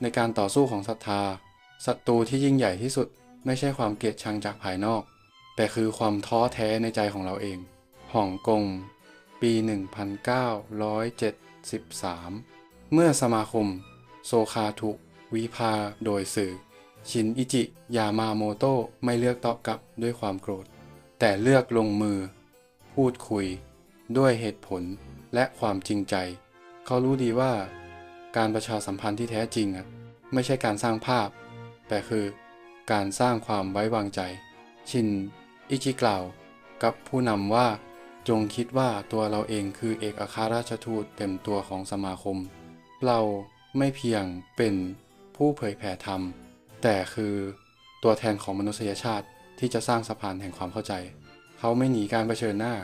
ในการต่อสู้ของศรัทธาศัตรูที่ยิ่งใหญ่ที่สุด ไม่ใช่ความเกลียดชังจากภายนอก แต่คือความท้อแท้ในใจของเราเองฮ่องกง ปี 1973 เมื่อสมาคม โซคาถูกวิพาโดยสื่อ ชินอิจิ ยามาโมโตะไม่เลือกตอบกลับด้วยความโกรธ แต่เลือกลงมือ พูดคุย ด้วยเหตุผลและความจริงใจ เขารู้ดีว่า การประชาสัมพันธ์ที่แท้จริงอะไม่ใช่การสร้างภาพ แต่คือการสร้างความไว้วางใจ ชินอิจิกล่าว กับผู้นำว่าจงคิดว่าตัวเราเองคือเอกอัครราชทูตเต็มตัวของสมาคม เราไม่เพียงเป็นผู้เผยแผ่ธรรม แต่คือตัวแทนของมนุษยชาติที่จะสร้างสะพานแห่งความเข้าใจ เขาไม่หนีการเผชิญหน้า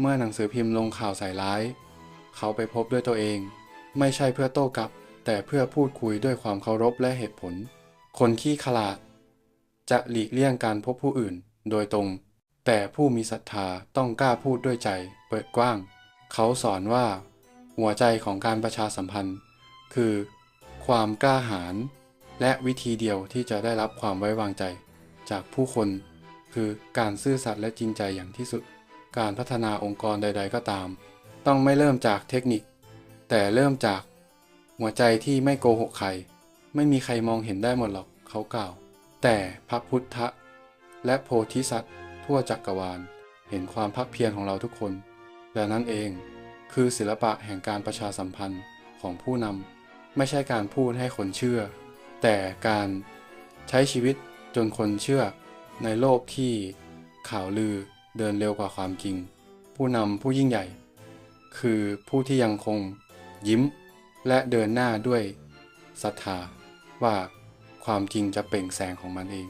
เมื่อหนังสือพิมพ์ลงข่าวใส่ร้าย เขาไปพบด้วยตัวเอง ไม่ใช่เพื่อโต้กลับ แต่เพื่อพูดคุยด้วยความเคารพและเหตุผล คนขี้ขลาด จะหลีกเลี่ยงการพบผู้อื่น โดยตรง แต่ผู้มีศรัทธาต้องกล้าพูดด้วยใจ เปิดกว้าง เขาสอนว่า หัวใจของการประชาสัมพันธ์ คือ ความกล้าหาญและวิธีเดียวที่จะได้รับความไว้วางใจ จากผู้คน คือการซื่อสัตย์และจริงใจอย่างที่สุด การพัฒนาองค์กรใด ๆ ก็ตาม ต้องไม่เริ่มจากเทคนิค แต่เริ่มจากหัวใจที่ไม่โกหกใคร ไม่มีใครมองเห็นได้หมดหรอกเขากล่าว แต่พระพุทธะ และโพธิสัตว์ทั่วจักรวาล เห็นความพักเพียรของเราทุกคน และนั่นเอง คือศิลปะแห่งการประชาสัมพันธ์ของผู้นำไม่ใช่การพูดให้คนเชื่อ แต่การใช้ชีวิตจนคนเชื่อ ในโลกที่ข่าวลือเดินเร็วกว่าความจริง ผู้นำผู้ยิ่งใหญ่ คือผู้ที่ยังคง ยิ้ม และเดินหน้าด้วยศรัทธาว่าความจริงจะเปล่งแสงของมันเอง